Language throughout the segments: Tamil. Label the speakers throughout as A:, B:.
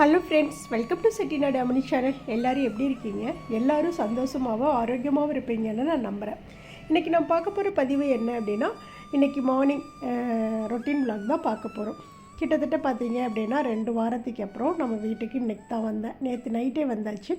A: Hello friends welcome to Chettinadu Amani channel எல்லோரும் எப்படி இருக்கீங்க? எல்லோரும் சந்தோஷமாகவும் ஆரோக்கியமாகவும் இருப்பீங்கன்னு நான் நம்புகிறேன் இன்றைக்கி நான் பார்க்க போகிற பதிவு என்ன அப்படின்னா இன்றைக்கி மார்னிங் ரொட்டீன் vlog தான் பார்க்க போகிறோம் கிட்டத்தட்ட பார்த்தீங்க அப்படின்னா ரெண்டு வாரத்துக்கு அப்புறம் நம்ம வீட்டுக்கு இன்றைக்கி தான் வந்தேன். நேற்று நைட்டே வந்தாச்சு.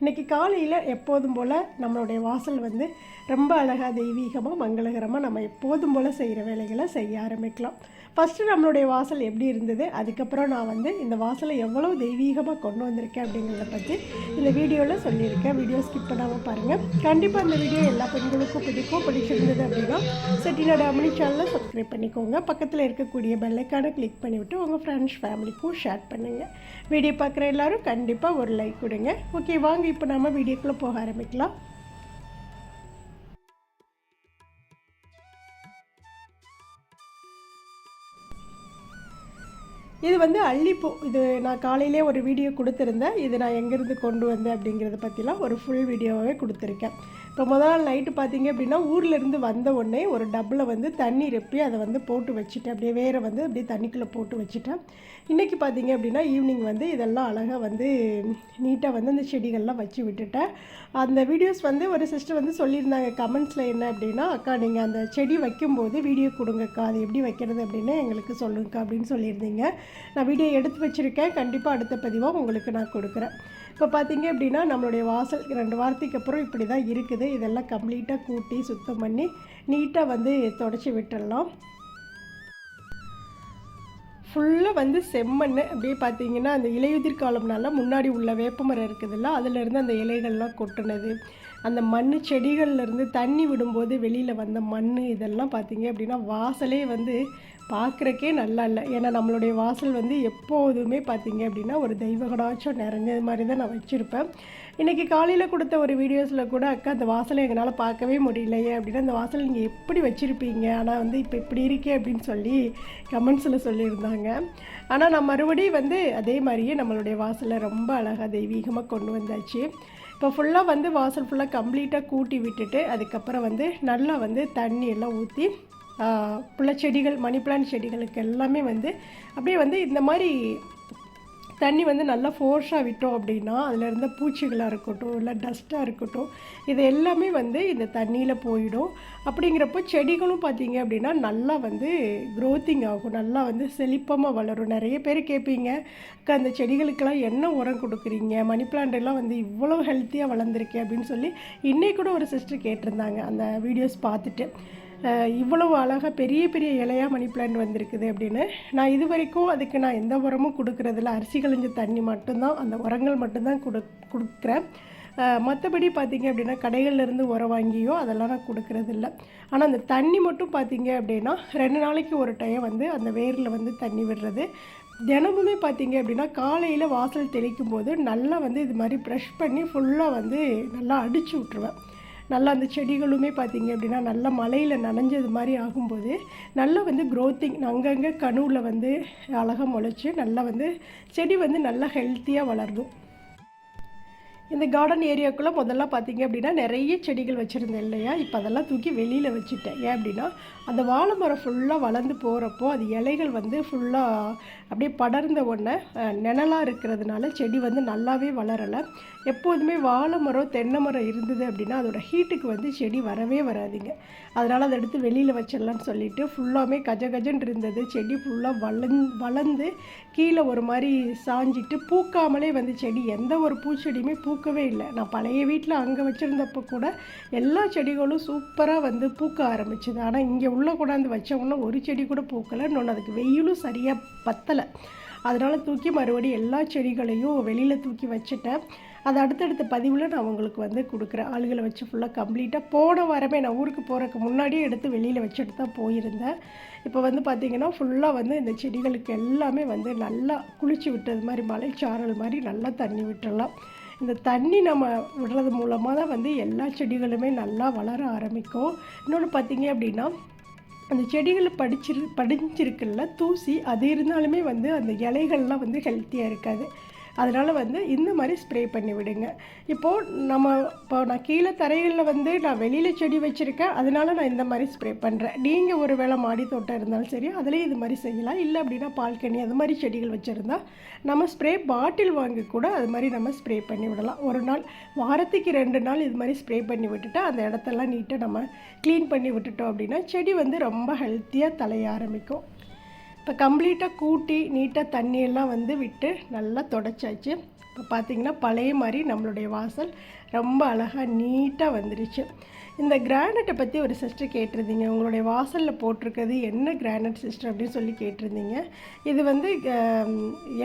A: இன்றைக்கி காலையில் எப்போதும் போல் நம்மளுடைய வாசல் வந்து ரொம்ப அழகாக தெய்வீகமாக மங்களகரமாக நம்ம எப்போதும் போல் செய்கிற வேலைகளை செய்ய ஆரம்பிக்கலாம். ஃபஸ்ட்டு நம்மளுடைய வாசல் எப்படி இருந்தது? அதுக்கப்புறம் நான் வந்து இந்த வாசலை எவ்வளோ தெய்வீகமாக கொண்டு வந்திருக்கேன் அப்படிங்கிறத பற்றி இந்த வீடியோவில் சொல்லியிருக்கேன். வீடியோ ஸ்கிப் பண்ணாமல் பாருங்கள் கண்டிப்பாக இந்த வீடியோ எல்லா பெண்களுக்கும் பிடிக்கும். பிடிச்சிருந்தது அப்படின்னா செட்டிநாடு அமனி சேனலை சப்ஸ்கிரைப் பண்ணிக்கோங்க. பக்கத்தில் இருக்கக்கூடிய பெல்லைக்கான கிளிக் பண்ணிவிட்டு உங்கள் ஃப்ரெண்ட்ஸ் ஃபேமிலிக்கும் ஷேர் பண்ணுங்கள் வீடியோ பார்க்குற எல்லோரும் கண்டிப்பாக ஒரு லைக் கொடுங்க. ஓகே வாங்க இப்போ நம்ம வீடியோக்குள்ளே போக ஆரம்பிக்கலாம். இது வந்து அள்ளிப்பூ. இது நான் காலையிலே ஒரு வீடியோ கொடுத்துருந்தேன். இது நான் எங்கேருந்து கொண்டு வந்தேன் அப்படிங்கிறத பற்றிலாம் ஒரு ஃபுல் வீடியோவாகவே கொடுத்துருக்கேன். இப்போ முதல் நாள் நைட்டு பார்த்தீங்க அப்படின்னா ஊர்லேருந்து வந்த உடனே ஒரு டப்பில் வந்து தண்ணி ரெப்பி அதை வந்து போட்டு வச்சுட்டேன். அப்படியே வேற வந்து அப்படியே தண்ணிக்குள்ளே போட்டு வச்சுட்டேன். இன்றைக்கி பார்த்தீங்க அப்படின்னா ஈவினிங் வந்து இதெல்லாம் அழகாக வந்து நீட்டாக வந்து அந்த செடிகள்லாம் வச்சு விட்டுட்டேன். அந்த வீடியோஸ் வந்து ஒரு சிஸ்டர் வந்து சொல்லியிருந்தாங்க. கமெண்ட்ஸில் என்ன அப்படின்னா அக்கா நீங்கள் அந்த செடி வைக்கும்போது வீடியோ கொடுங்கக்கா. அது எப்படி வைக்கிறது அப்படின்னு எங்களுக்கு சொல்லுங்கக்கா அப்படின்னு சொல்லியிருந்தீங்க. நான் வீடியோ எடுத்து வச்சுருக்கேன். கண்டிப்பாக அடுத்த பதிவாக உங்களுக்கு நான் கொடுக்குறேன். இப்போ பார்த்தீங்க அப்படின்னா நம்மளுடைய வாசல் ரெண்டு வாரத்துக்கு அப்புறம் இப்படி தான் இருக்குது. இதெல்லாம் கம்ப்ளீட்டாக கூட்டி சுத்தம் பண்ணி நீட்டாக வந்து தொடச்சி விட்டுடலாம் ஃபுல்லாக வந்து செம்மண் அப்படியே பார்த்தீங்கன்னா அந்த இலையுதிர் காலம்னால முன்னாடி உள்ள வேப்பமரம் இருக்குதுல்ல அதுலேருந்து அந்த இலைகள்லாம் கொட்டுனது. அந்த மண் செடிகள்லேருந்து தண்ணி விடும்போது வெளியில் வந்த மண் இதெல்லாம் பார்த்தீங்க அப்படின்னா வாசலே வந்து பார்க்குறக்கே நல்லா இல்லை. ஏன்னா நம்மளுடைய வாசல் வந்து எப்போதுமே பார்த்திங்க அப்படின்னா ஒரு தெய்வ கடாச்சம் நிறைஞ்சது மாதிரி தான் நான் வச்சுருப்பேன். இன்றைக்கி காலையில் கொடுத்த ஒரு வீடியோஸில் கூட அக்கா அந்த வாசலை எங்களால் பார்க்கவே முடியலையே அப்படின்னா அந்த வாசல் நீங்கள் எப்படி வச்சுருப்பீங்க? ஆனால் வந்து இப்போ இப்படி இருக்கே அப்படின்னு சொல்லி கமெண்ட்ஸில் சொல்லியிருந்தாங்க. ஆனால் நான் மறுபடியும் வந்து அதே மாதிரியே நம்மளுடைய வாசலை ரொம்ப அழகாக தெய்வீகமாக கொண்டு வந்தாச்சு. இப்போ ஃபுல்லாக வந்து வாசல் ஃபுல்லாக கம்ப்ளீட்டாக கூட்டி விட்டுட்டு அதுக்கப்புறம் வந்து நல்லா வந்து தண்ணி எல்லாம் ஊற்றி புள்ள செடிகள் மணி பிளான்ட் செடிகளுக்கு எல்லாமே வந்து அப்படியே வந்து இந்த மாதிரி தண்ணி வந்து நல்லா ஃபோர்ஸாக விட்டோம் அப்படின்னா அதில் இருந்த பூச்சிகளாக இருக்கட்டும் இல்லை டஸ்ட்டாக இருக்கட்டும் இது எல்லாமே வந்து இந்த தண்ணியில் போயிடும். அப்படிங்கிறப்போ செடிகளும் பார்த்தீங்க அப்படின்னா நல்லா வந்து க்ரோத்திங் ஆகும். நல்லா வந்து செழிப்பமாக வளரும். நிறைய பேர் கேட்பீங்க அக்கா அந்த செடிகளுக்கெல்லாம் என்ன உரம் கொடுக்குறீங்க? மணி பிளான்ட்லாம் வந்து இவ்வளோ ஹெல்த்தியாக வளர்ந்துருக்கே அப்படின்னு சொல்லி இன்னைக்கு கூட ஒரு சிஸ்டர் கேட்டிருந்தாங்க அந்த வீடியோஸ் பார்த்துட்டு. இவ்வளவு அழகாக பெரிய பெரிய இலையா மணி பிளான்ட் வந்திருக்குது அப்படின்னு. நான் இது வரைக்கும் அதுக்கு நான் எந்த உரமும் கொடுக்கறதில்ல. அரிசி கழிஞ்ச தண்ணி மட்டும்தான் அந்த உரங்கள் மட்டும்தான் கொடு கொடுக்குறேன். மற்றபடி பார்த்தீங்க அப்படின்னா கடைகள்லேருந்து உரம் வாங்கியோ அதெல்லாம் நான் கொடுக்குறதில்ல. ஆனால் அந்த தண்ணி மட்டும் பார்த்திங்க அப்படின்னா ரெண்டு நாளைக்கு ஒரு டைம் வந்து அந்த வேரில் வந்து தண்ணி விடுறது. தினமுமே பார்த்தீங்க அப்படின்னா காலையில் வாசல் தெளிக்கும் போது நல்லா வந்து இது மாதிரி ப்ரெஷ் பண்ணி ஃபுல்லாக வந்து நல்லா அடித்து விட்ருவேன் நல்லா அந்த செடிகளுமே பார்த்தீங்க அப்படின்னா நல்லா மலையில் நனைஞ்சது மாதிரி ஆகும்போது நல்லா வந்து க்ரோத்திங் அங்கங்கே கணுவில் வந்து அழகாக முளைச்சி நல்லா வந்து செடி வந்து நல்லா ஹெல்த்தியாக வளரும் இந்த கார்டன் ஏரியாக்குள்ளே முதல்ல பார்த்தீங்க அப்படின்னா நிறைய செடிகள் வச்சுருந்தேன் இல்லையா? இப்போ அதெல்லாம் தூக்கி வெளியில் வச்சுட்டேன். ஏன் அப்படின்னா அந்த வாழை மரம் ஃபுல்லாக வளர்ந்து போகிறப்போ அது இலைகள் வந்து ஃபுல்லாக அப்படியே படர்ந்த உடனே நிழலாக இருக்கிறதுனால செடி வந்து நல்லாவே வளரலை. எப்போதுமே வாழை மரம் தென்னை மரம் இருந்தது அப்படின்னா அதோடய ஹீட்டுக்கு வந்து செடி வரவே வராதுங்க. அதனால் அதை எடுத்து வெளியில் வச்சிடலான்னு சொல்லிட்டு ஃபுல்லாமே கஜ கஜன்னு இருந்தது. செடி ஃபுல்லாக வளந் வளர்ந்து கீழே ஒரு மாதிரி சாஞ்சிட்டு பூக்காமலே வந்து செடி எந்த ஒரு பூச்செடியுமே பூக்கவே இல்லை. நான் பழைய வீட்டில் அங்கே வச்சுருந்தப்போ கூட எல்லா செடிகளும் சூப்பராக வந்து பூக்க ஆரம்பிச்சுது. ஆனால் இங்கே உள்ளே கொண்டாந்து வச்சவொன்னே ஒரு செடி கூட பூக்கலை இன்னொன்று அதுக்கு வெயிலும் சரியாக பத்தலை. அதனால் தூக்கி மறுபடியும் எல்லா செடிகளையும் வெளியில் தூக்கி வச்சுட்டேன். அது அடுத்தடுத்த பதிவில் நான் உங்களுக்கு வந்து கொடுக்குறேன். ஆளுகளை வச்சு ஃபுல்லாக கம்ப்ளீட்டாக போன வாரமே நான் ஊருக்கு போகிறதுக்கு முன்னாடியே எடுத்து வெளியில் வச்சுட்டு தான் போயிருந்தேன். இப்போ வந்து பார்த்திங்கன்னா ஃபுல்லாக வந்து இந்த செடிகளுக்கு எல்லாமே வந்து நல்லா குளிச்சு விட்டது மாதிரி மலைச்சாரல் மாதிரி நல்லா தண்ணி விட்டுடலாம் இந்த தண்ணி நம்ம விடுறது மூலமாக தான் வந்து எல்லா செடிகளுமே நல்லா வளர ஆரம்பிக்கும். இன்னொன்று பார்த்திங்க அப்படின்னா அந்த செடிகளை படிச்சிரு படிஞ்சிருக்குல்ல தூசி அது இருந்தாலுமே வந்து அந்த இலைகள்லாம் வந்து ஹெல்த்தியாக இருக்காது. அதனால் வந்து இந்த மாதிரி ஸ்ப்ரே பண்ணி விடுங்க. இப்போது நம்ம இப்போ நான் கீழே தரைகளில் வந்து நான் வெளியில் செடி வச்சுருக்கேன். அதனால நான் இந்த மாதிரி ஸ்ப்ரே பண்ணுறேன் நீங்கள் ஒரு வேளை மாடி தோட்டம் இருந்தாலும் சரி அதுலேயும் இது மாதிரி செய்யலாம். இல்லை அப்படின்னா பால்கனி அது மாதிரி செடிகள் வச்சுருந்தா நம்ம ஸ்ப்ரே பாட்டில் வாங்கி கூட அது மாதிரி நம்ம ஸ்ப்ரே பண்ணி விடலாம். ஒரு நாள் வாரத்துக்கு ரெண்டு நாள் இது மாதிரி ஸ்ப்ரே பண்ணி விட்டுட்டு அந்த இடத்தெல்லாம் நீட்டாக நம்ம க்ளீன் பண்ணி விட்டுட்டோம் அப்படின்னா செடி வந்து ரொம்ப ஹெல்த்தியாக தலைய ஆரம்பிக்கும். இப்போ கம்ப்ளீட்டாக கூட்டி நீட்டாக தண்ணியெல்லாம் வந்து விட்டு நல்லா தொடச்சாச்சு. இப்போ பார்த்திங்கன்னா பழைய மாதிரி நம்மளுடைய வாசல் ரொம்ப அழகாக நீட்டாக வந்துருச்சு. இந்த கிரானைட்டை பற்றி ஒரு சிஸ்டர் கேட்டிருந்தீங்க. உங்களுடைய வாசலில் போட்டிருக்கிறது என்ன கிரானைட் சிஸ்டர் அப்படின்னு சொல்லி கேட்டிருந்தீங்க. இது வந்து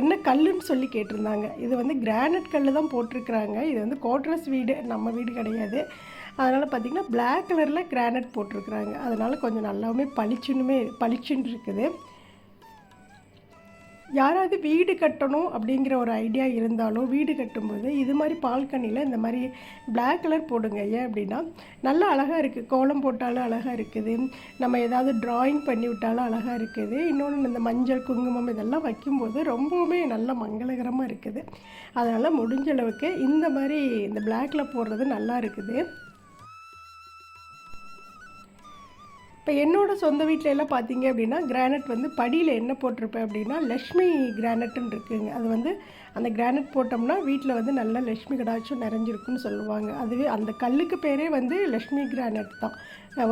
A: என்ன கல்லுன்னு சொல்லி கேட்டிருந்தாங்க. இது வந்து கிரானைட் கல் தான் போட்டிருக்கிறாங்க. இது வந்து கோட்ரஸ் வீடு நம்ம வீடு கிடையாது. அதனால் பார்த்திங்கன்னா பிளாக் கலரில் கிரானைட் போட்டிருக்கிறாங்க. அதனால் கொஞ்சம் நல்லாவுமே பளிச்சுன்னுமே பளிச்சுன்னு இருக்குது யாராவது வீடு கட்டணும் அப்படிங்கிற ஒரு ஐடியா இருந்தாலும் வீடு கட்டும்போது இது மாதிரி பால்கனியில் இந்த மாதிரி பிளாக் கலர் போடுங்க. ஏன் அப்படின்னா நல்லா அழகாக இருக்குது கோலம் போட்டாலும் அழகாக இருக்குது. நம்ம ஏதாவது ட்ராயிங் பண்ணி விட்டாலும் அழகாக இருக்குது. இன்னொன்று இந்த மஞ்சள் குங்குமம் இதெல்லாம் வைக்கும்போது ரொம்பவுமே நல்ல மங்களகரமாக இருக்குது. அதனால் முடிஞ்ச அளவுக்கு இந்த மாதிரி இந்த பிளாக்கில் போடுறது நல்லா இருக்குது. இப்போ என்னோடய சொந்த வீட்டில எல்லாம் பார்த்தீங்க அப்படின்னா கிரானைட் வந்து படியில் என்ன போட்டிருப்பேன் அப்படின்னா லக்ஷ்மி கிரானைட்டுன்னு இருக்குங்க. அது வந்து அந்த கிரானைட் போட்டோம்னா வீட்டில் வந்து நல்லா லக்ஷ்மி கடாச்சும் நிறைஞ்சிருக்குன்னு சொல்லுவாங்க. அதுவே அந்த கல்லுக்கு பேரே வந்து லக்ஷ்மி கிரானைட் தான்.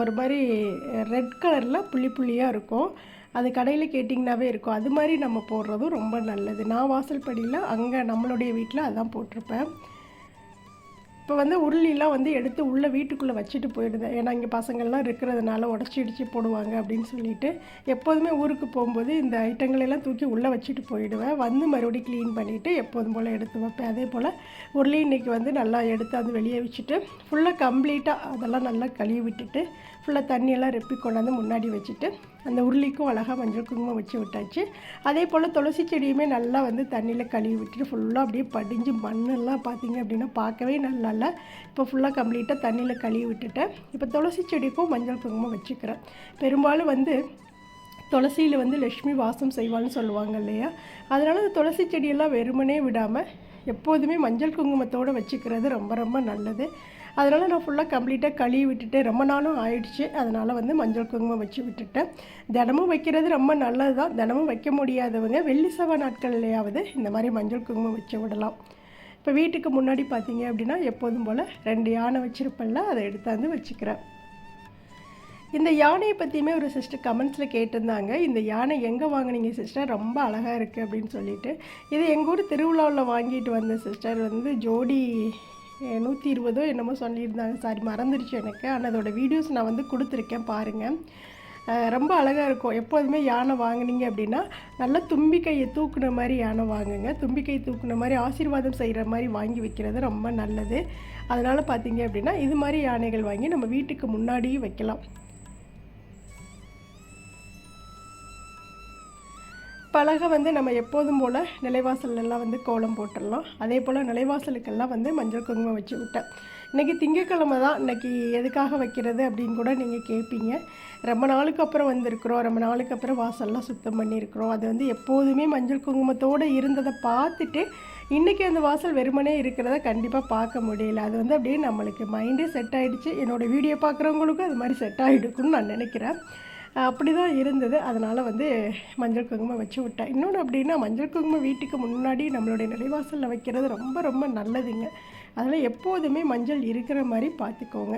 A: ஒரு மாதிரி ரெட் கலரில் புள்ளி புள்ளியாக இருக்கும். அது கடையில் கேட்டிங்கனாவே இருக்கும். அது மாதிரி நம்ம போடுறதும் ரொம்ப நல்லது. நான் வாசல் படியில் அங்கே நம்மளுடைய வீட்டில் அதான் போட்டிருப்பேன். இப்போ வந்து உருளிலாம் வந்து எடுத்து உள்ளே வீட்டுக்குள்ளே வச்சுட்டு போயிடுது. ஏன்னா இங்கே பசங்கள்லாம் இருக்கிறதுனால உடச்சி இடிச்சு போடுவாங்க அப்படின்னு சொல்லிட்டு எப்போதுமே ஊருக்கு போகும்போது இந்த ஐட்டங்களெல்லாம் தூக்கி உள்ளே வச்சுட்டு போயிடுவேன். வந்து மறுபடியும் க்ளீன் பண்ணிவிட்டு எப்போதும் போல் எடுத்து வைப்பேன். அதே போல் உருளி இன்னைக்கு வந்து நல்லா எடுத்து அது வெளியே வச்சுட்டு ஃபுல்லாக கம்ப்ளீட்டாக அதெல்லாம் நல்லா கழுவி விட்டுட்டு ஃபுல்லாக தண்ணியெல்லாம் ரெப்பி கொண்டாந்து முன்னாடி வச்சுட்டு அந்த உருளிக்கும் அழகாக மஞ்சள் குங்குமம் வச்சு விட்டாச்சு. அதே போல் துளசி செடியுமே நல்லா வந்து தண்ணியில் கழுவி விட்டுட்டு ஃபுல்லாக அப்படியே படிஞ்சு மண்ணெல்லாம் பார்த்தீங்க அப்படின்னா பார்க்கவே நல்லா இல்லை. இப்போ ஃபுல்லாக கம்ப்ளீட்டாக தண்ணியில் கழுவி விட்டுட்டேன். இப்போ துளசி செடிக்கும் மஞ்சள் குங்குமம் வச்சுக்கிறேன். பெரும்பாலும் வந்து துளசியில் வந்து லக்ஷ்மி வாசம் செய்வான்னு சொல்லுவாங்க இல்லையா? அதனால் அந்த துளசி செடியெல்லாம் வெறுமனே விடாமல் எப்போதுமே மஞ்சள் குங்குமத்தோடு வச்சுக்கிறது ரொம்ப ரொம்ப நல்லது. அதனால் நான் ஃபுல்லாக கம்ப்ளீட்டாக கழுவி விட்டுட்டு ரொம்ப நாளும் ஆயிடுச்சு. அதனால் வந்து மஞ்சள் குங்குமம் வச்சு விட்டுட்டேன். தினமும் வைக்கிறது ரொம்ப நல்லது தான் தினமும் வைக்க முடியாதவங்க வெள்ளி செவ்வாய் நாட்கள்லையாவது இந்த மாதிரி மஞ்சள் குங்குமம் வச்சு விடலாம். இப்போ வீட்டுக்கு முன்னாடி பார்த்தீங்க அப்படின்னா எப்போதும் போல் ரெண்டு யானை வச்சுருப்பேன்ல அதை எடுத்தாந்து வச்சுக்கிறேன். இந்த யானையை பற்றியுமே ஒரு சிஸ்டர் கமெண்ட்ஸில் கேட்டிருந்தாங்க. இந்த யானை எங்கே வாங்குனீங்க சிஸ்டர் ரொம்ப அழகாக இருக்குது அப்படின்னு சொல்லிட்டு. இது எங்கள் ஊர் திருவிழாவில் வாங்கிட்டு வந்த சிஸ்டர் வந்து ஜோடி நூற்றி இருபதோ என்னமோ சொல்லியிருந்தாங்க. சாரி மறந்துடுச்சு எனக்கு. ஆனால் அதோட வீடியோஸ் நான் வந்து கொடுத்துருக்கேன் பாருங்கள் ரொம்ப அழகாக இருக்கும். எப்போதுமே யானை வாங்குனீங்க அப்படின்னா நல்லா தும்பிக்கையை தூக்குன மாதிரி யானை வாங்குங்க. தும்பிக்கை தூக்குன மாதிரி ஆசீர்வாதம் செய்கிற மாதிரி வாங்கி வைக்கிறது ரொம்ப நல்லது. அதனால் பார்த்தீங்க அப்படின்னா இது மாதிரி யானைகள் வாங்கி நம்ம வீட்டுக்கு முன்னாடியும் வைக்கலாம். பலகை வந்து நம்ம எப்போதும் போல் நிலைவாசல்லாம் வந்து கோலம் போட்டுடலாம். அதே போல் நிலைவாசலுக்கெல்லாம் வந்து மஞ்சள் குங்குமம் வச்சு விட்டேன். இன்றைக்கி திங்கக்கிழமை தான். இன்றைக்கி எதுக்காக வைக்கிறது அப்படின்னு கூட நீங்கள் கேட்பீங்க. ரொம்ப நாளுக்கு அப்புறம் வந்திருக்கிறோம். ரொம்ப நாளுக்கு அப்புறம் வாசல்லாம் சுத்தம் பண்ணியிருக்கிறோம். அது வந்து எப்போதுமே மஞ்சள் குங்குமத்தோடு இருந்ததை பார்த்துட்டு இன்றைக்கி அந்த வாசல் வெறுமனே இருக்கிறத கண்டிப்பாக பார்க்க முடியல. அது வந்து அப்படியே நம்மளுக்கு மைண்டே செட் ஆகிடுச்சு என்னோடய வீடியோ பார்க்குறவங்களுக்கும் அது மாதிரி செட் ஆகிடுக்குன்னு நான் நினைக்கிறேன். அப்படி தான் இருந்தது. அதனால் வந்து மஞ்சள் குங்குமம் வச்சு விட்டேன். இன்னொன்று அப்படின்னா மஞ்சள் குங்குமம் வீட்டுக்கு முன்னாடி நம்மளுடைய நிலைவாசலில் வைக்கிறது ரொம்ப ரொம்ப நல்லதுங்க. அதனால் எப்போதுமே மஞ்சள் இருக்கிற மாதிரி பார்த்துக்கோங்க.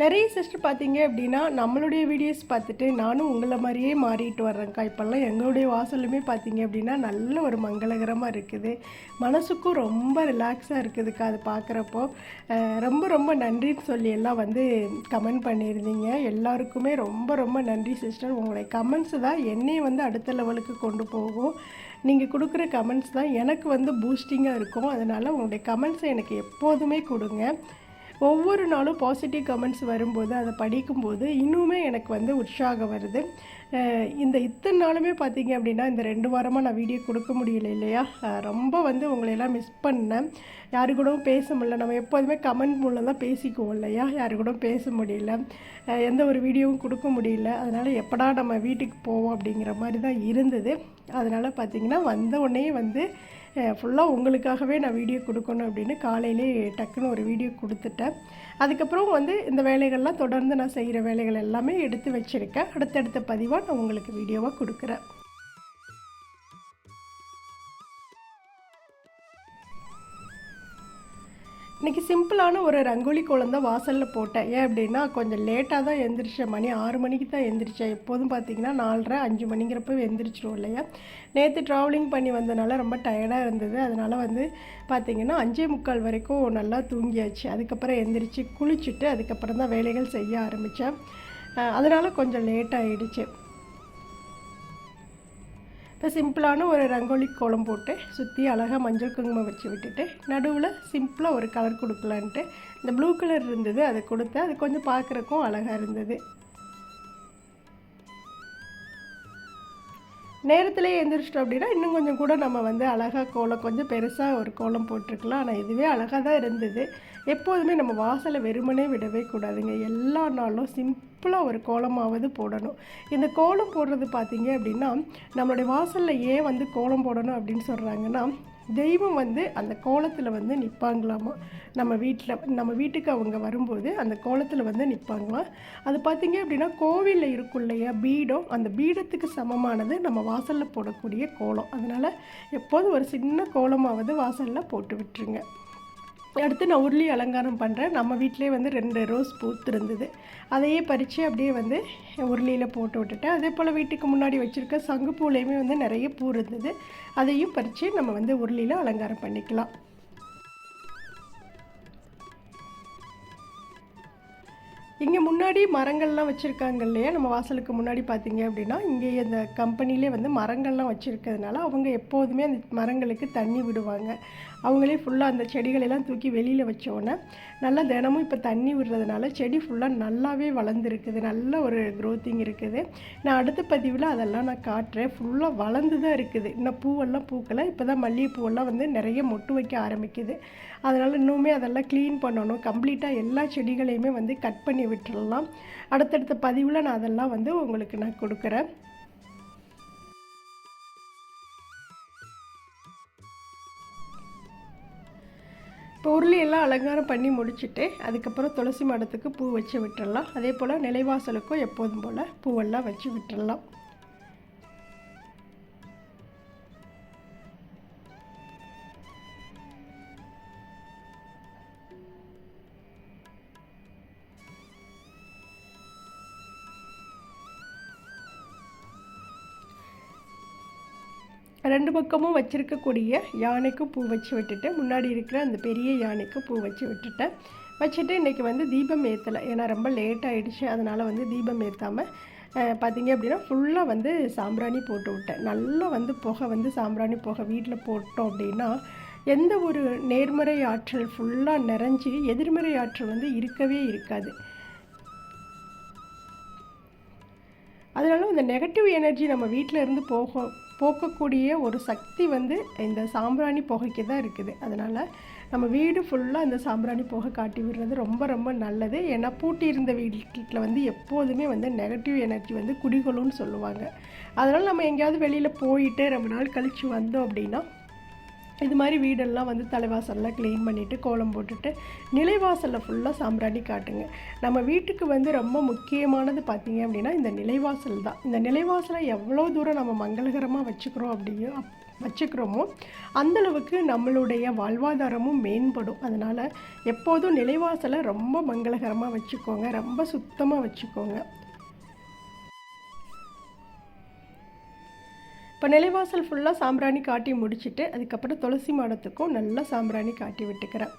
A: நிறைய சிஸ்டர் பார்த்தீங்க அப்படின்னா நம்மளுடைய வீடியோஸ் பார்த்துட்டு நானும் உங்களை மாதிரியே மாறிட்டு வர்றேன்க்கா. இப்போல்லாம் எங்களுடைய வாசலுமே பார்த்தீங்க அப்படின்னா நல்ல ஒரு மங்களகரமாக இருக்குது. மனசுக்கும் ரொம்ப ரிலாக்ஸாக இருக்குதுக்கா அது பார்க்குறப்போ. ரொம்ப ரொம்ப நன்றின்னு சொல்லி எல்லாம் வந்து கமெண்ட் பண்ணியிருந்தீங்க. எல்லாருக்குமே ரொம்ப ரொம்ப நன்றி சிஸ்டர் உங்களுடைய கமெண்ட்ஸ் தான் என்னையும் வந்து அடுத்த லெவலுக்கு கொண்டு போகும். நீங்கள் கொடுக்குற கமெண்ட்ஸ் தான் எனக்கு வந்து பூஸ்டிங்காக இருக்கும். அதனால் உங்களுடைய கமெண்ட்ஸை எனக்கு எப்போதுமே கொடுங்க. ஒவ்வொரு நாளும் பாசிட்டிவ் கமெண்ட்ஸ் வரும்போது அதை படிக்கும்போது இன்னுமே எனக்கு வந்து உற்சாகம் வருது. இந்த இத்தனை நாளுமே பார்த்தீங்க அப்படின்னா இந்த ரெண்டு வாரமாக நான் வீடியோ கொடுக்க முடியல இல்லையா? ரொம்ப வந்து உங்களையெல்லாம் மிஸ் பண்ணேன். யாரு கூடவும் பேச முடியல. நம்ம எப்போதுமே கமெண்ட் மூலம் தான் பேசிக்குவோம் இல்லையா? யாரு கூடவும் பேச முடியல. எந்த ஒரு வீடியோவும் கொடுக்க முடியல. அதனால் எப்படா நம்ம வீட்டுக்கு போவோம் அப்படிங்கிற மாதிரி தான் இருந்தது. அதனால் பார்த்தீங்கன்னா வந்த உடனே வந்து ஃபுல்லாக உங்களுக்காகவே நான் வீடியோ கொடுக்கணும் அப்படின்னு காலையிலே டக்குன்னு ஒரு வீடியோ கொடுத்துட்டேன். அதுக்கப்புறம் வந்து இந்த வேலைகள்லாம் தொடர்ந்து நான் செய்கிற வேலைகள் எல்லாமே எடுத்து வச்சுருக்கேன். அடுத்தடுத்த பதிவாக நான் உங்களுக்கு வீடியோவாக கொடுக்குறேன். சிம்பிளான ஒரு ரங்கோலி கோலம் தான் வாசலில் போட்டேன். ஏன் அப்படின்னா கொஞ்சம் லேட்டாக தான் எந்திரிச்சேன் மணி ஆறு மணிக்கு தான் எந்திரிச்சேன் எப்போதும் பார்த்தீங்கன்னா நாலரை அஞ்சு மணிங்கிறப்போ எந்திரிச்சிரும் இல்லையா? நேற்று ட்ராவலிங் பண்ணி வந்தனால ரொம்ப டயர்டாக இருந்தது. அதனால் வந்து பார்த்தீங்கன்னா அஞ்சே முக்கால் வரைக்கும் நல்லா தூங்கியாச்சு. அதுக்கப்புறம் எந்திரிச்சு குளிச்சுட்டு அதுக்கப்புறம் தான் வேலைகள் செய்ய ஆரம்பித்தேன் அதனால் கொஞ்சம் லேட் ஆகிடுச்சு இப்போ சிம்பிளான ஒரு ரங்கோலி கோலம் போட்டு சுற்றி அழகாக மஞ்சள் குங்குமம் வச்சு விட்டுட்டு நடுவில் சிம்பிளாக ஒரு கலர் கொடுக்கலான்ட்டு. இந்த ப்ளூ கலர் இருந்தது அதை கொடுத்து அது கொஞ்சம் பார்க்குறக்கும் அழகாக இருந்தது. நேரத்திலே எழுந்திரிச்சிட்டோம் அப்படின்னா இன்னும் கொஞ்சம் கூட நம்ம வந்து அழகாக கோலம் கொஞ்சம் பெருசாக ஒரு கோலம் போட்டிருக்கலாம். ஆனால் இதுவே அழகாக தான் இருந்தது. எப்போதுமே நம்ம வாசலை வெறுமனே விடவே கூடாதுங்க. எல்லா நாளும் சிம்பிளாக ஒரு கோலமாவது போடணும். இந்த கோலம் போடுறது பார்த்தீங்க அப்படின்னா நம்மளுடைய வாசலில் ஏன் வந்து கோலம் போடணும் அப்படின்னு சொல்கிறாங்கன்னா தெய்வம் வந்து அந்த கோலத்தில் வந்து நிற்பாங்களாமா நம்ம வீட்டில் நம்ம வீட்டுக்கு அவங்க வரும்போது அந்த கோலத்தில் வந்து நிற்பாங்களாம் அது பார்த்தீங்க அப்படின்னா கோவிலில் இருக்கும் இல்லையா பீடம் அந்த பீடத்துக்கு சமமானது நம்ம வாசலில் போடக்கூடிய கோலம். அதனால் எப்போதும் ஒரு சின்ன கோலமாவது வாசலில் போட்டு விட்டுருங்க. அடுத்து நான் உருளி அலங்காரம் பண்ணுறேன் நம்ம வீட்டிலே வந்து ரெண்டு ரோஸ் பூத்து இருந்தது அதையே பறித்து அப்படியே வந்து உருளியில் போட்டு விட்டுட்டேன். அதே போல் வீட்டுக்கு முன்னாடி வச்சுருக்க சங்குப்பூலையுமே வந்து நிறைய பூ இருந்தது. அதையும் பறித்து நம்ம வந்து உருளியில் அலங்காரம் பண்ணிக்கலாம். இங்கே முன்னாடி மரங்கள்லாம் வச்சுருக்காங்க இல்லையா? நம்ம வாசலுக்கு முன்னாடி பார்த்தீங்க அப்படின்னா இங்கே இந்த கம்பெனிலே வந்து மரங்கள்லாம் வச்சுருக்கிறதுனால அவங்க எப்போதுமே அந்த மரங்களுக்கு தண்ணி விடுவாங்க. அவங்களே ஃபுல்லாக அந்த செடிகளெல்லாம் தூக்கி வெளியில் வச்சோன்னே நல்லா தினமும் இப்போ தண்ணி விடுறதுனால செடி ஃபுல்லாக நல்லாவே வளர்ந்துருக்குது. நல்ல ஒரு க்ரோத்திங் இருக்குது. நான் அடுத்த பதிவில் அதெல்லாம் நான் காட்டுறேன். ஃபுல்லாக வளர்ந்து தான் இருக்குது. இன்னும் பூவெல்லாம் பூக்கலை. இப்போ தான் மல்லிகைப்பூவெல்லாம் வந்து நிறைய மொட்டு வைக்க ஆரம்பிக்குது. அதனால் இன்னுமே அதெல்லாம் க்ளீன் பண்ணணும். கம்ப்ளீட்டாக எல்லா செடிகளையுமே வந்து கட் பண்ணி விட்டுடலாம் அடுத்தடுத்த பதிவில் நான் அதெல்லாம் வந்து உங்களுக்கு நான் கொடுக்குறேன். உருளையெல்லாம் அலங்காரம் பண்ணி முடிச்சுட்டு அதுக்கப்புறம் துளசி மாடத்துக்கு பூ வச்சு விட்டுடலாம் அதே போல் நிலைவாசலுக்கும் எப்போதும் போல் பூவெல்லாம் வச்சு விட்டுடலாம் ரெண்டு பக்கமும் வச்சுருக்கக்கூடிய யானைக்கும் பூ வச்சு விட்டுட்டு முன்னாடி இருக்கிற அந்த பெரிய யானைக்கும் பூ வச்சு விட்டுட்டேன் வச்சுட்டு இன்றைக்கி வந்து தீபம் ஏற்றலை ஏன்னா ரொம்ப லேட் ஆகிடுச்சு அதனால் வந்து தீபம் ஏற்றாமல் பார்த்தீங்க அப்படின்னா ஃபுல்லாக வந்து சாம்பிராணி போட்டு விட்டேன். நல்லா வந்து புகை வந்து சாம்பிராணி புகை வீட்டில் போட்டோம் அப்படின்னா எந்த ஒரு நேர்மறை ஆற்றல் ஃபுல்லாக நிறைஞ்சி எதிர்மறை ஆற்றல் வந்து இருக்கவே இருக்காது. அதனால அந்த நெகட்டிவ் எனர்ஜி நம்ம வீட்டில் இருந்து போகும். போக்கக்கூடிய ஒரு சக்தி வந்து இந்த சாம்பிராணி புகைக்கு தான் இருக்குது. அதனால் நம்ம வீடு ஃபுல்லாக இந்த சாம்பிராணி புகை காட்டி விடுறது ரொம்ப ரொம்ப நல்லது. ஏன்னா பூட்டி இருந்த வீட்டில் வந்து எப்போதுமே வந்து நெகட்டிவ் எனர்ஜி வந்து குடிகளும்னு சொல்லுவாங்க. அதனால் நம்ம எங்கேயாவது வெளியில் போயிட்டு ரொம்ப நாள் கழித்து வந்தோம் அப்படின்னா இது மாதிரி வீடெல்லாம் வந்து தலைவாசல்லாம் க்ளீன் பண்ணிவிட்டு கோலம் போட்டுட்டு நிலைவாசலில் ஃபுல்லாக சாம்பிராணி காட்டுங்க. நம்ம வீட்டுக்கு வந்து ரொம்ப முக்கியமானது பார்த்திங்க அப்படின்னா இந்த நிலைவாசல் தான். இந்த நிலைவாசலை எவ்வளோ தூரம் நம்ம மங்களகரமாக வச்சுக்கிறோம் அப்படியோ அப் வச்சுக்கிறோமோ அந்தளவுக்கு நம்மளுடைய வாழ்வாதாரமும் மேம்படும். அதனால் எப்போதும் நிலைவாசலை ரொம்ப மங்களகரமாக வச்சுக்கோங்க. ரொம்ப சுத்தமாக வச்சுக்கோங்க. இப்போ நிலைவாசல் ஃபுல்லாக சாம்பிராணி காட்டி முடிச்சுட்டு அதுக்கப்புறம் துளசி மாடத்துக்கும் நல்லா சாம்பிராணி காட்டி விட்டுக்கிறேன்.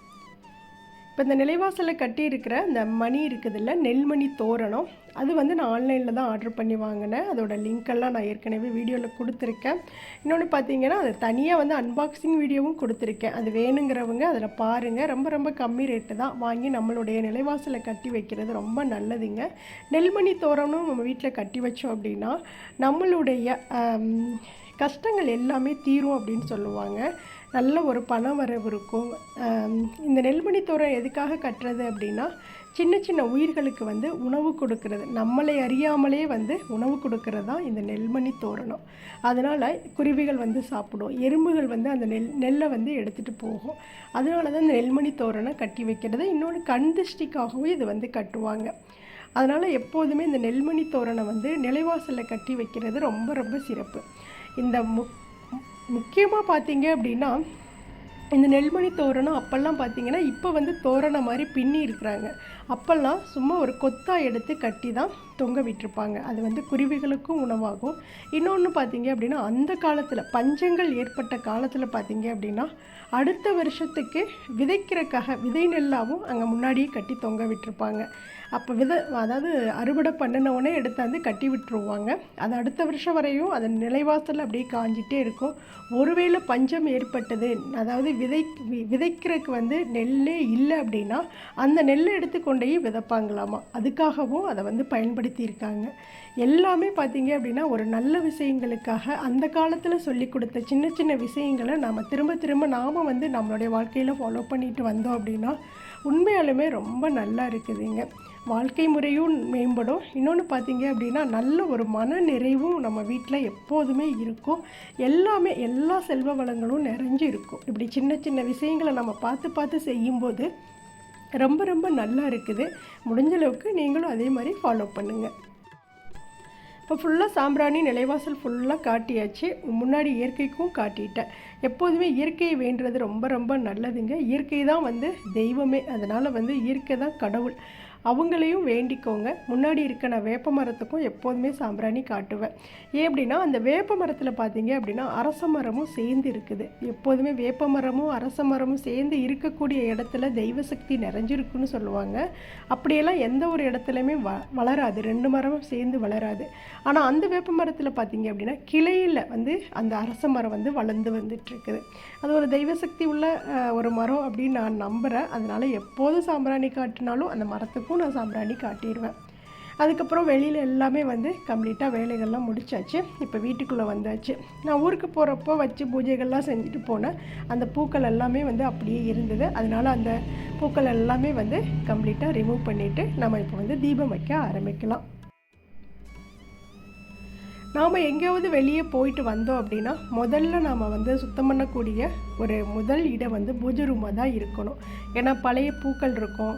A: இப்போ இந்த நிலைவாசலில் கட்டி இருக்கிற இந்த மணி இருக்குதுல்ல நெல்மணி தோரணம் அது வந்து நான் ஆன்லைனில் தான் ஆர்டர் பண்ணி வாங்கினேன். அதோட லிங்க்கெல்லாம் நான் ஏற்கனவே வீடியோவில் கொடுத்துருக்கேன். இன்னொன்று பார்த்தீங்கன்னா அது தனியாக வந்து அன்பாக்சிங் வீடியோவும் கொடுத்துருக்கேன். அது வேணுங்கிறவங்க அதில் பாருங்கள் ரொம்ப ரொம்ப கம்மி ரேட்டு தான். வாங்கி நம்மளுடைய நிலைவாசலை கட்டி வைக்கிறது ரொம்ப நல்லதுங்க. நெல்மணி தோரணம் நம்ம வீட்டில் கட்டி வச்சோம் அப்படின்னா நம்மளுடைய கஷ்டங்கள் எல்லாமே தீரும் அப்படின்னு சொல்லுவாங்க. நல்ல ஒரு பண வரவு இருக்கும் இந்த நெல்மணி தோரணம் எதுக்காக கட்டுறது அப்படின்னா சின்ன சின்ன உயிர்களுக்கு வந்து உணவு கொடுக்கறது. நம்மளை அறியாமலே வந்து உணவு கொடுக்கறது தான் இந்த நெல்மணி தோரணம். அதனால் குருவிகள் வந்து சாப்பிடும். எறும்புகள் வந்து அந்த நெல் நெல்லை வந்து எடுத்துகிட்டு போகும். அதனால தான் இந்த நெல்மணி தோரணம் கட்டி வைக்கிறது. இன்னொன்று கண் திருஷ்டிக்காகவும் இது வந்து கட்டுவாங்க. அதனால் எப்போதுமே இந்த நெல்மணி தோரணம் வந்து நிலைவாசலில் கட்டி வைக்கிறது ரொம்ப ரொம்ப சிறப்பு. இந்த முக் முக்கியமாக பார்த்தீங்க அப்படின்னா இந்த நெல்மணி தோரணம் அப்போல்லாம் பார்த்தீங்கன்னா இப்போ வந்து தோரணம் மாதிரி பின்னி இருக்கிறாங்க. அப்போல்லாம் சும்மா ஒரு கொத்தா எடுத்து கட்டி தான் தொங்க விட்டுருப்பாங்க. அது வந்து குருவிகளுக்கும் உணவாகும். இன்னொன்று பார்த்தீங்க அப்படின்னா அந்த காலத்தில் பஞ்சங்கள் ஏற்பட்ட காலத்தில் பார்த்தீங்க அப்படின்னா அடுத்த வருஷத்துக்கு விதைக்கிறக்காக விதை நெல்லாவும் அங்கே முன்னாடியே கட்டி தொங்க விட்டுருப்பாங்க. அப்போ விதை அதாவது அறுவடை பண்ணினவுடனே எடுத்தாந்து கட்டி விட்டுருவாங்க. அது அடுத்த வருஷம் வரையும் அதன் நிலைவாசல் அப்படியே காஞ்சிட்டே இருக்கும். ஒருவேளை பஞ்சம் ஏற்பட்டது அதாவது விதை வி- விதைக்கிறதுக்கு வந்து நெல்லே இல்லை அப்படின்னா அந்த நெல்லை எடுத்து கொண்டு போய் விதைப்பாங்களாமா? அதுக்காகவும் அதை வந்து பயன்படுத்தியிருக்காங்க. எல்லாமே பார்த்தீங்க அப்படின்னா ஒரு நல்ல விஷயங்களுக்காக அந்த காலத்தில் சொல்லி கொடுத்த சின்ன சின்ன விஷயங்களை நாம் திரும்ப திரும்ப நாம் வந்து நம்மளுடைய வாழ்க்கையில் ஃபாலோ பண்ணிட்டு வந்தோம் அப்படின்னா உண்மையாலுமே ரொம்ப நல்லா இருக்குதுங்க. வாழ்க்கை முறையும் மேம்படும். இன்னொன்று பார்த்தீங்க அப்படின்னா நல்ல ஒரு மன நிறைவும் நம்ம வீட்டில் எப்போதுமே இருக்கும். எல்லாமே எல்லா செல்வ வளங்களும் நிறைஞ்சு இருக்கும் இப்படி சின்ன சின்ன விஷயங்களை நம்ம பார்த்து பார்த்து செய்யும்போது ரொம்ப ரொம்ப நல்லா இருக்குது. முடிஞ்ச அளவுக்கு நீங்களும் அதே மாதிரி ஃபாலோ பண்ணுங்கள் இப்போ ஃபுல்லாக சாம்பிராணி நிலைவாசல் ஃபுல்லாக காட்டியாச்சு. முன்னாடி இயற்கைக்கும் காட்டிட்டேன். எப்போதுமே இயற்கையை வேண்டுறது ரொம்ப ரொம்ப நல்லதுங்க. இயற்கை தான் வந்து தெய்வமே. அதனால் வந்து இயற்கை தான் கடவுள். அவங்களையும் வேண்டிக்கோங்க. முன்னாடி இருக்க நான் வேப்ப மரத்துக்கும் எப்போதுமே சாம்பிராணி காட்டுவேன். ஏன் அப்படின்னா அந்த வேப்ப மரத்தில் பார்த்தீங்க அப்படின்னா அரச மரமும் சேர்ந்து இருக்குது. எப்போதுமே வேப்ப மரமும் அரச மரமும் சேர்ந்து இருக்கக்கூடிய இடத்துல தெய்வ சக்தி நிறைஞ்சிருக்குன்னு சொல்லுவாங்க. அப்படியெல்லாம் எந்த ஒரு இடத்துலையுமே வ வளராது. ரெண்டு மரமும் சேர்ந்து வளராது. ஆனால் அந்த வேப்ப மரத்தில் பார்த்தீங்க அப்படின்னா கிளையில் வந்து அந்த அரச மரம் வந்து வளர்ந்து வந்துட்டுருக்குது. அது ஒரு தெய்வ சக்தி உள்ள ஒரு மரம் அப்படின்னு நான் நம்புகிறேன் அதனால் எப்போதும் சாம்பிராணி காட்டினாலும் அந்த மரத்துக்கும் நான் சாம்பிராணி காட்டிடுவேன் அதுக்கப்புறம் வெளியில் எல்லாமே வந்து கம்ப்ளீட்டாக வேலைகள்லாம் முடிச்சாச்சு. இப்போ வீட்டுக்குள்ளே வந்தாச்சு. நான் ஊருக்கு போகிறப்போ வச்சு பூஜைகள்லாம் செஞ்சுட்டு போனேன். அந்த பூக்கள் எல்லாமே வந்து அப்படியே இருந்தது. அதனால் அந்த பூக்கள் எல்லாமே வந்து கம்ப்ளீட்டாக ரிமூவ் பண்ணிவிட்டு நம்ம இப்போ வந்து தீபம் வைக்க ஆரம்பிக்கலாம். நாம் எங்கேயாவது வெளியே போயிட்டு வந்தோம் அப்படின்னா முதல்ல நாம் வந்து சுத்தம் பண்ணக்கூடிய ஒரு முதல் இடம் வந்து பூஜை ரூமாக தான் இருக்கணும். ஏன்னா பழைய பூக்கள் இருக்கும்.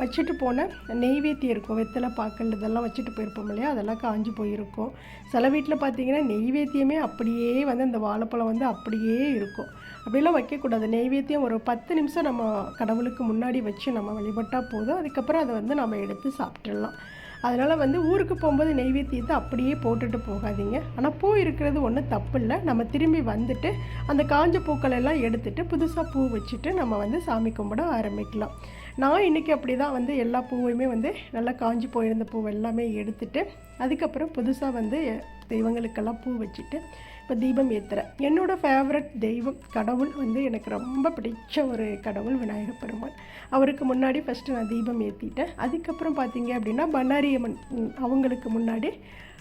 A: வச்சுட்டு போன நெய்வேத்தியம் இருக்கும். வெத்தலை பாக்கள் இதெல்லாம் வச்சுட்டு போயிருப்போம் இல்லையா? அதெல்லாம் காஞ்சு போயிருக்கும். சில வீட்டில் பார்த்தீங்கன்னா நெய்வேத்தியமே அப்படியே வந்து அந்த வாழைப்பழம் வந்து அப்படியே இருக்கும். அப்படிலாம் வைக்கக்கூடாது. நெய்வேத்தியம் ஒரு பத்து நிமிஷம் நம்ம கடவுளுக்கு முன்னாடி வச்சு நம்ம வழிபட்டால் போதும். அதுக்கப்புறம் அதை வந்து நம்ம எடுத்து சாப்பிட்றலாம் அதனால் வந்து ஊருக்கு போகும்போது நெய்வேத்தியத்தை அப்படியே போட்டுட்டு போகாதீங்க. ஆனால் பூ இருக்கிறது ஒன்றும் தப்பு இல்லை நம்ம திரும்பி வந்துட்டு அந்த காஞ்ச பூக்கள் எல்லாம் புதுசாக பூ வச்சுட்டு நம்ம வந்து சாமி கும்பிட ஆரம்பிக்கலாம். நான் இன்றைக்கி அப்படி தான் வந்து எல்லா பூவையுமே வந்து நல்லா காஞ்சி போயிருந்த பூ எல்லாமே எடுத்துட்டு அதுக்கப்புறம் புதுசாக வந்து தெய்வங்களுக்கெல்லாம் பூ வச்சுட்டு இப்போ தீபம் ஏற்றுறேன் என்னோடய ஃபேவரட் தெய்வம் கடவுள் வந்து எனக்கு ரொம்ப பிடிச்ச ஒரு கடவுள் விநாயகர் பெருமாள். அவருக்கு முன்னாடி ஃபஸ்ட்டு நான் தீபம் ஏற்றிட்டேன் அதுக்கப்புறம் பார்த்தீங்க அப்படின்னா பண்ணாரியம்மன் அவங்களுக்கு முன்னாடி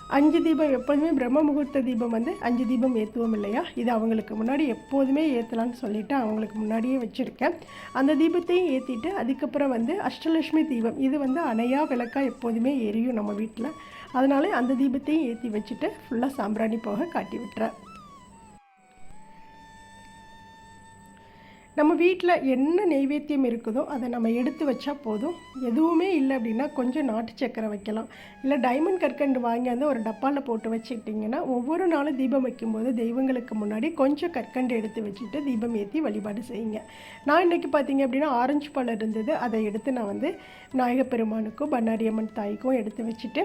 A: அஞ்சு தீபம் எப்போதுமே பிரம்ம முகூர்த்த தீபம் வந்து அஞ்சு தீபம் ஏற்றுவோம் இல்லையா? இது அவங்களுக்கு முன்னாடி எப்போதுமே ஏற்றலாம்னு சொல்லிட்டு அவங்களுக்கு முன்னாடியே வச்சுருக்கேன். அந்த தீபத்தையும் ஏற்றிட்டு அதுக்கப்புறம் வந்து அஷ்டலட்சுமி தீபம். இது வந்து அணையா விளக்கா எப்போதுமே எரியும் நம்ம வீட்டில். அதனால அந்த தீபத்தையும் ஏற்றி வச்சுட்டு ஃபுல்லாக சாம்பிராணி போக காட்டி விட்டுறேன். நம்ம வீட்டில் என்ன நெய்வேத்தியம் இருக்குதோ அதை நம்ம எடுத்து வச்சா போதும். எதுவுமே இல்லை அப்படின்னா கொஞ்சம் நாட்டு சக்கரை வைக்கலாம். இல்லை டைமண்ட் கற்கண்டு வாங்கியாந்து ஒரு டப்பாவில் போட்டு வச்சுக்கிட்டிங்கன்னா ஒவ்வொரு நாளும் தீபம் வைக்கும்போது தெய்வங்களுக்கு முன்னாடி கொஞ்சம் கற்கண்டு எடுத்து வச்சுட்டு தீபம் ஏற்றி வழிபாடு செய்யுங்க. நான் இன்றைக்கி பார்த்தீங்க அப்படின்னா ஆரஞ்சு பழம் இருந்தது. அதை எடுத்து நான் வந்து நாயகப்பெருமானுக்கும் பண்ணாரியம்மன் தாய்க்கும் எடுத்து வச்சுட்டு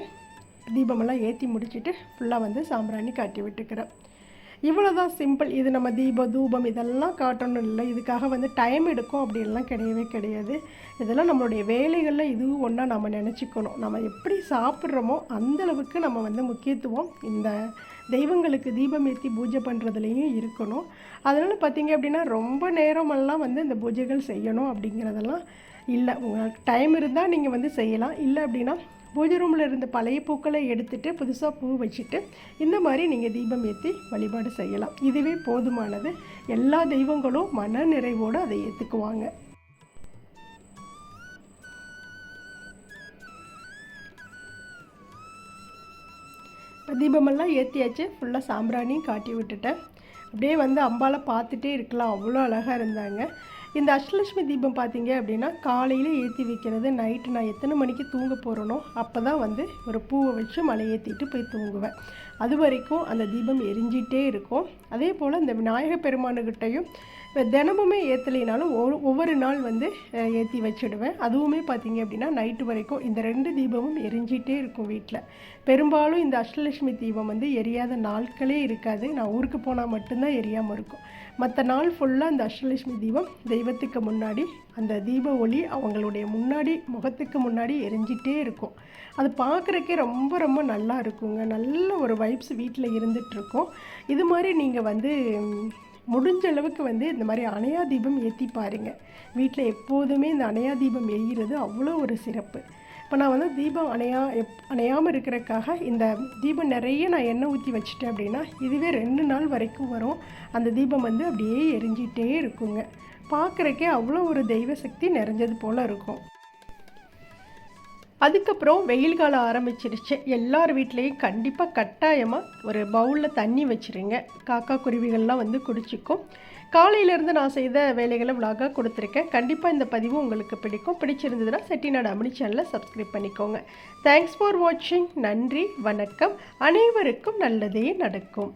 A: தீபமெல்லாம் ஏற்றி முடிச்சுட்டு ஃபுல்லாக வந்து சாம்பிராணி காட்டி விட்டுக்கிறேன். இவ்வளோ தான் சிம்பிள் இது நம்ம தீப தூபம் இதெல்லாம் காட்டணும் இல்லை. இதுக்காக வந்து டைம் எடுக்கும் அப்படின்லாம் கிடையவே கிடையாது. இதெல்லாம் நம்மளுடைய வேலைகளில் இதுவும் ஒன்றா நம்ம நினச்சிக்கணும். நம்ம எப்படி சாப்பிட்றோமோ அந்தளவுக்கு நம்ம வந்து முக்கியத்துவம் இந்த தெய்வங்களுக்கு தீபம் ஏற்றி பூஜை பண்ணுறதுலையும் இருக்கணும். அதனால் பார்த்திங்க அப்படின்னா ரொம்ப நேரமெல்லாம் வந்து இந்த பூஜைகள் செய்யணும் அப்படிங்கிறதெல்லாம் இல்லை. உங்களுக்கு டைம் இருந்தால் நீங்கள் வந்து செய்யலாம். இல்லை அப்படின்னா பூஜை ரூமில் இருந்த பழைய பூக்களை எடுத்துகிட்டு புதுசாக பூ வச்சுட்டு இந்த மாதிரி நீங்கள் தீபம் ஏற்றி வழிபாடு செய்யலாம். இதுவே போதுமானது. எல்லா தெய்வங்களும் மன நிறைவோடு அதை ஏற்றுக்குவாங்க தீபமெல்லாம் ஏற்றியாச்சு ஃபுல்லாக சாம்பிராணியும் காட்டி விட்டுட்டேன். அப்படியே வந்து அம்பாவை பார்த்துட்டே இருக்கலாம். அவ்வளோ அழகாக இருந்தாங்க. இந்த அஷ்டலட்சுமி தீபம் பார்த்தீங்க அப்படின்னா காலையில் ஏற்றி வைக்கிறது நைட்டு நான் எத்தனை மணிக்கு தூங்க போகிறேனோ அப்போ தான் வந்து ஒரு பூவை வச்சு மலை ஏற்றிட்டு போய் தூங்குவேன். அது வரைக்கும் அந்த தீபம் எரிஞ்சிட்டே இருக்கும். அதே போல் இந்த விநாயகர் பெருமானுக்கிட்டையும் தினமுமே ஏற்றலைனாலும் ஒவ்வொரு நாள் வந்து ஏற்றி வச்சுடுவேன். அதுவுமே பார்த்திங்க அப்படின்னா நைட்டு வரைக்கும் இந்த ரெண்டு தீபமும் எரிஞ்சிட்டே இருக்கும் வீட்டில் பெரும்பாலும் இந்த அஷ்டலட்சுமி தீபம் வந்து எரியாத நாட்களே இருக்காது. நான் ஊருக்கு போனால் மட்டும்தான் எரியாமல் இருக்கும். மற்ற நாள் ஃபுல்லாக அந்த அஷ்டலட்சுமி தீபம் தெய்வத்துக்கு முன்னாடி அந்த தீப ஒளி அவங்களுடைய முன்னாடி முகத்துக்கு முன்னாடி எரிஞ்சிட்டே இருக்கும். அது பார்க்குறக்கே ரொம்ப ரொம்ப நல்லா இருக்குங்க. நல்ல ஒரு வைப்ஸ் வீட்டில் இருந்துகிட்ருக்கோம் இது மாதிரி நீங்கள் வந்து முடிஞ்ச அளவுக்கு வந்து இந்த மாதிரி அணையா தீபம் ஏற்றி பாருங்கள் வீட்டில் எப்போதுமே இந்த அணையா தீபம் எரிகிறது அவ்வளோ ஒரு சிறப்பு. இப்போ நான் வந்து தீபம் அணையா எப் அணையாமல் இருக்கிறக்காக இந்த தீபம் நிறைய நான் எண்ணெய் ஊற்றி வச்சுட்டேன் அப்படின்னா இதுவே ரெண்டு நாள் வரைக்கும் வரும். அந்த தீபம் வந்து அப்படியே எரிஞ்சிட்டே இருக்குங்க. பார்க்குறக்கே அவ்வளோ ஒரு தெய்வ சக்தி நிறைஞ்சது போல் இருக்கும். அதுக்கப்புறம் வெயில் காலம் ஆரம்பிச்சிருச்சு. எல்லார் வீட்லேயும் கண்டிப்பாக கட்டாயமாக ஒரு பவுலில் தண்ணி வச்சுருங்க. காக்கா குருவிகள்லாம் வந்து குடிச்சிக்கும். காலையிலேருந்து நான் செய்த வேலைகளை விலாகாக கொடுத்துருக்கேன். கண்டிப்பாக இந்த பதிவு உங்களுக்கு பிடிக்கும். பிடிச்சிருந்ததுன்னா செட்டிநாடு அமினி சேனலை சப்ஸ்கிரைப் பண்ணிக்கோங்க. தேங்க்ஸ் ஃபார் வாட்சிங் நன்றி வணக்கம். அனைவருக்கும் நல்லதே நடக்கும்.